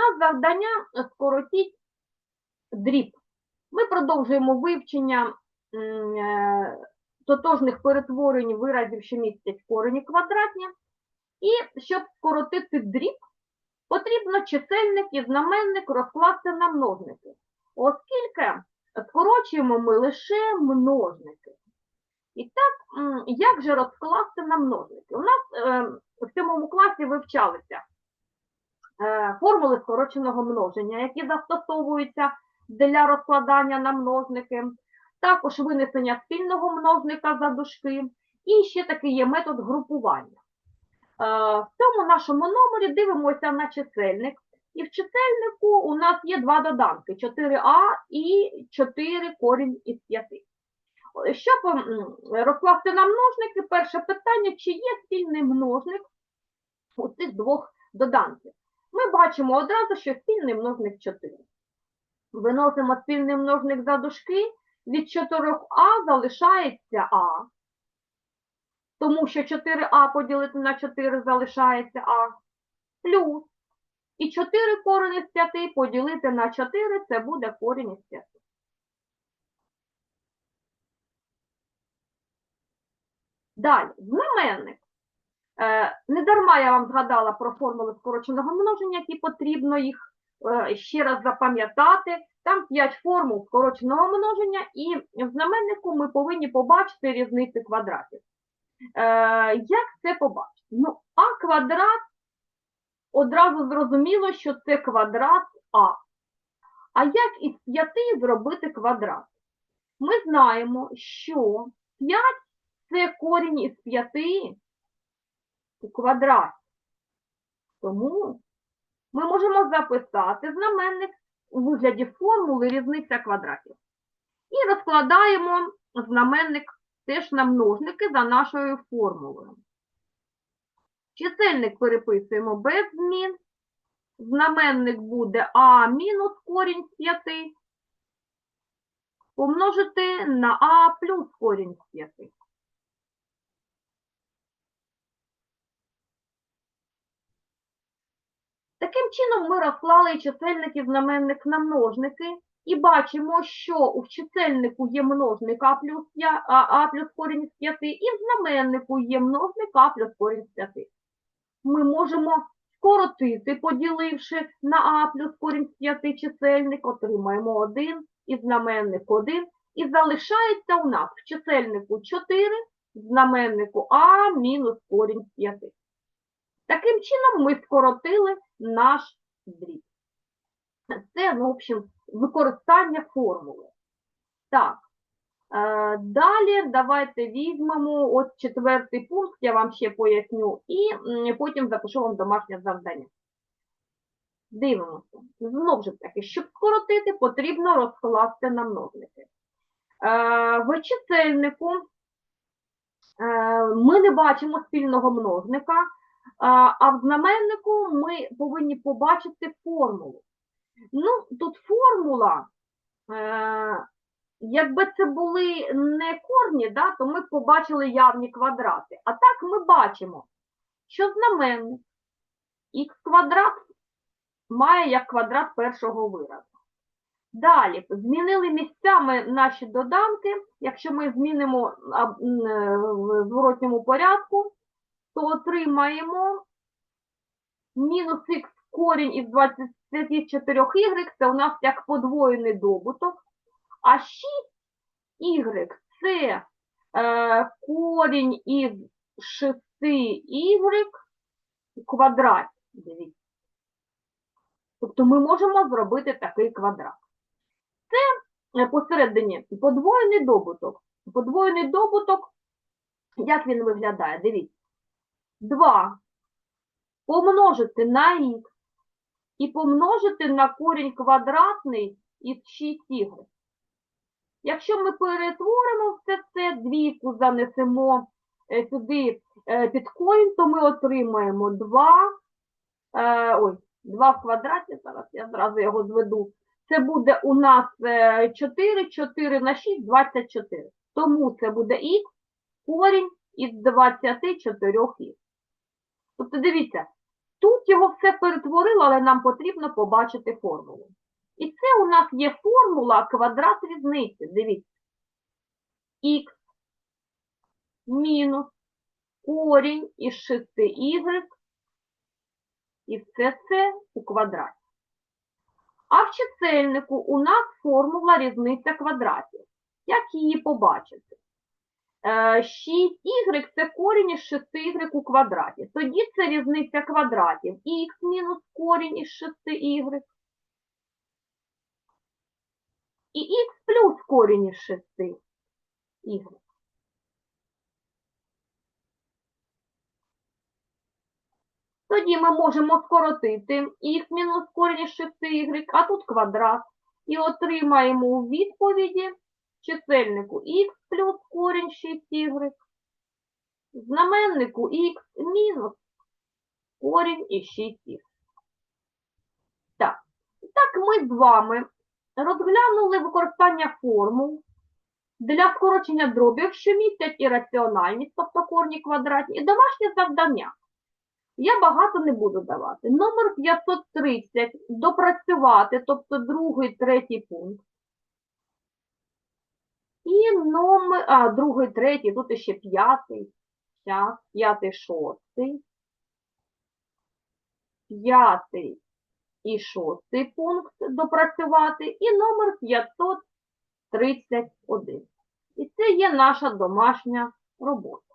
нас завдання скоротіть дріб. Ми продовжуємо вивчення е, тотожних перетворень виразів, що містять корені квадратні. І щоб скоротити дріб, потрібно чисельник і знаменник розкласти на множники, оскільки скорочуємо ми лише множники. І так, як же розкласти на множники? У нас е, в сьомому класі вивчалися формули скороченого множення, які застосовуються для розкладання на множники, також винесення спільного множника за дужки, і ще такий є метод групування. Е, В цьому нашому номері дивимося на чисельник, і в чисельнику у нас є два доданки 4а і 4 корінь із 5. Щоб розкласти на множники, перше питання, чи є спільний множник у цих двох доданків. Ми бачимо одразу, що спільний множник 4. Виносимо спільний множник за дужки, від 4а залишається а, тому що 4а поділити на 4 залишається а, плюс. І 4 корені з 5 поділити на 4 це буде корінь із 5. Далі, знаменник. Е, не дарма я вам згадала про формули скороченого множення, які потрібно їх е, ще раз запам'ятати. Там 5 формул скороченого множення, і в знаменнику ми повинні побачити різниці квадратів. Е, як це побачити? Ну, а квадрат одразу зрозуміло, що це квадрат А. А як із 5 зробити квадрат? Ми знаємо, що 5 це корінь із 5 у квадраті. Тому ми можемо записати знаменник у вигляді формули різниця квадратів. І розкладаємо знаменник теж на множники за нашою формулою. Чисельник переписуємо без змін. Знаменник буде а мінус корінь з 5 помножити на а плюс корінь з 5. Таким чином ми розклали чисельник і знаменник на множники і бачимо, що у чисельнику є множник а плюс, а, а плюс корінь з 5, і в знаменнику є множник а плюс корінь з 5. Ми можемо скоротити, поділивши на а плюс корінь з 5 чисельник, отримаємо 1 і знаменник 1, і залишається у нас в чисельнику 4, в знаменнику а мінус корінь з 5. Таким чином ми скоротили наш дріб. Це, ну, в общем, використання формули. Так, е, далі давайте візьмемо от четвертий пункт, я вам ще поясню, і потім запишу вам домашнє завдання. Дивимося. Знову ж таки, щоб скоротити, потрібно розкласти на множники. Е, в е, ми не бачимо спільного множника, а в знаменнику ми повинні побачити формулу. Ну, тут формула, е, якби це були не корні, да, то ми б побачили явні квадрати. А так ми бачимо, що знаменник х квадрат має як квадрат першого виразу. Далі, змінили місцями наші доданки. Якщо ми змінимо е, в зворотньому порядку, то отримаємо мінус х корінь із 24y, це у нас як подвоєний добуток, а 6y це е, корінь із 6y у квадраті. Дивіться. Тобто ми можемо зробити такий квадрат. Це е, посередині подвоєний добуток. Подвоєний добуток, як він виглядає? Дивіться. 2 помножити на х і помножити на корінь квадратний із 6y. Якщо ми перетворимо все це, двійку занесемо е, сюди е, під корінь, то ми отримаємо 2, е, ой, 2 в квадраті, зараз я зразу його зведу. Це буде у нас е, 4, 4 на 6, 24. Тому це буде х корінь із 24 х. Тобто, дивіться, Тут його все перетворило, але нам потрібно побачити формулу. І це у нас є формула квадрат різниці. Дивіться. Х мінус корінь із 6y і все це у квадраті. А в чисельнику у нас формула різниця квадратів. Як її побачити? Е, 6y – це корінь із 6y у квадраті. Тоді це різниця квадратів. х мінус корінь із 6y. І х плюс корінь із 6y. Тоді ми можемо скоротити х мінус корінь із 6y, а тут квадрат. І отримаємо у відповіді чисельнику х плюс корінь 6y, знаменнику х мінус корінь із 6y. Так, так ми з вами розглянули використання формул для скорочення дробів, що містять ірраціональність, тобто корні квадратні, і домашнє завдання. Я багато не буду давати. Номер 530 допрацювати, тобто другий, третій пункт. І номер, а, другий, третій, тут ще п'ятий, п'ятий, шостий, п'ятий і шостий пункт допрацювати, і номер 531. І це є наша домашня робота.